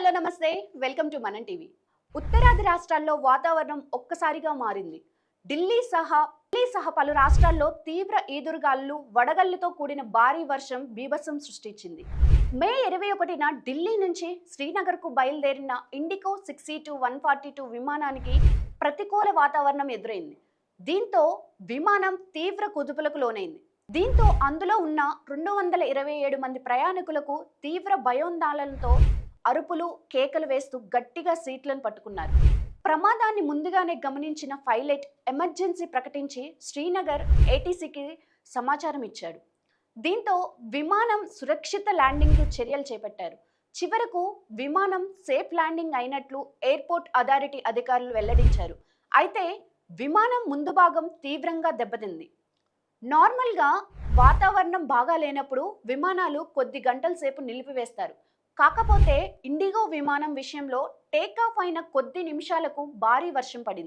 Hello నమస్తే. Welcome to Manam TV. ఉత్తరాది రాష్ట్రాల్లో వాతావరణం ఒక్కసారిగా మారింది. ఢిల్లీ సహా ఢిల్లీ సహా పలు రాష్ట్రాల్లో తీవ్ర ఈదురుగాలు వడగళ్ళతో కూడిన భారీ వర్షం బీభత్సం సృష్టించింది. మే ఇరవై ఒకటిన ఢిల్లీ నుంచి శ్రీనగర్కు బయలుదేరిన IndiGo six two one forty two విమానానికి ప్రతికూల వాతావరణం ఎదురైంది. దీంతో విమానం తీవ్ర కుదుపులకు లోనైంది. దీంతో అందులో ఉన్న రెండు వందల ఇరవై ఏడు మంది ప్రయాణికులకు తీవ్ర భయోందాలతో అరుపులు కేకలు వేస్తూ గట్టిగా సీట్లను పట్టుకున్నారు. ప్రమాదాన్ని ముందుగానే గమనించిన పైలట్ ఎమర్జెన్సీ ప్రకటించి శ్రీనగర్ ఏటీసీకి సమాచారం ఇచ్చాడు. దీంతో విమానం సురక్షిత ల్యాండింగ్కు చర్యలు చేపట్టారు. చివరకు విమానం సేఫ్ ల్యాండింగ్ అయినట్లు ఎయిర్పోర్ట్ అథారిటీ అధికారులు వెల్లడించారు. అయితే విమానం ముందు భాగం తీవ్రంగా దెబ్బతింది. నార్మల్గా వాతావరణం బాగా లేనప్పుడు విమానాలు కొద్ది గంటల సేపు నిలిపివేస్తారు. కాకపోతే ఇండిగో విమానం విషయంలో టేకాఫ్ అయిన కొద్ది నిమిషాలకు భారీ వర్షం పడింది.